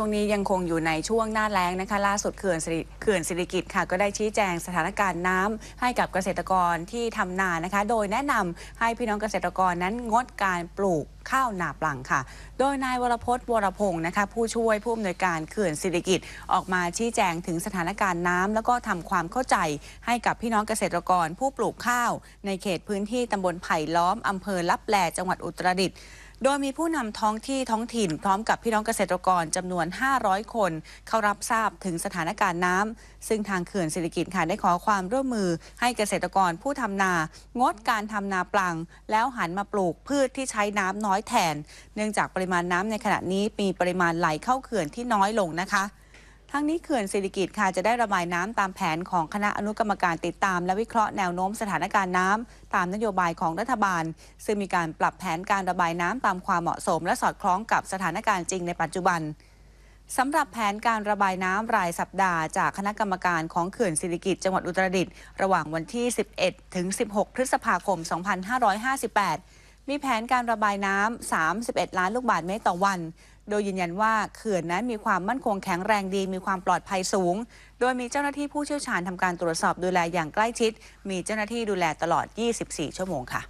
ช่วงนี้ยังคงอยู่ในช่วงหน้าแล้งนะคะ ล่าสุดเขื่อนสิริเขื่อนสิริกิตค่ะ ก็ได้ชี้แจงสถานการณ์น้ำให้กับเกษตรกรที่ทำนานะคะ โดยแนะนำให้พี่น้องเกษตรกรนั้นงดการปลูกข้าวนาปลังค่ะ โดยนายวรพจน์วรพงศ์นะคะ ผู้ช่วยผู้อำนวยการเขื่อนสิริกิตออกมาชี้แจงถึงสถานการณ์น้ำแล้วก็ทำความเข้าใจให้กับพี่น้องเกษตรกรผู้ปลูกข้าว ในเขตพื้นที่ตำบลไผ่ล้อมอำเภอลับแลจังหวัดอุตรดิตถ์ โดยมีผู้นำท้องที่ท้องถิ่น พร้อมกับพี่น้องเกษตรกรจำนวน 500 คน เข้ารับทราบถึงสถานการณ์น้ำซึ่งทางเขื่อนสิริกิตค่ะได้ขอความร่วมมือให้เกษตรกรผู้ทำนา งดการทำนาปลัง แล้วหันมาปลูกพืชที่ใช้น้ำน้อยแทน เนื่องจากปริมาณน้ำในขณะนี้มีปริมาณไหลเข้าเขื่อนที่น้อยลงนะคะ ทั้งนี้เขื่อนสิริกิตค่ะจะได้ระบายน้ำตามแผนของคณะอนุกรรมการติดตาม และวิเคราะห์แนวโน้มสถานการณ์น้ำตามนโยบายของรัฐบาล ซึ่งมีการปรับแผนการระบายน้ำตามความเหมาะสม และสอดคล้องกับสถานการณ์จริงในปัจจุบันสำหรับแผนการระบายน้ำรายสัปดาห์ จากคณะกรรมการของเขื่อนสิริกิตจังหวัดอุตรดิตถ์ระหว่างวันที่ 11 ถึง 16 พฤษภาคม 2558 มีแผนการระบายน้ำ 31 ล้านลูกบาศก์เมตรต่อวัน โดยยืนยันว่าเขื่อนนั้นมีความมั่นคงแข็งแรงดี มีความปลอดภัยสูง โดยมีเจ้าหน้าที่ผู้เชี่ยวชาญทำการตรวจสอบดูแลอย่างใกล้ชิด มีเจ้าหน้าที่ดูแลตลอด 24 ชั่วโมงค่ะ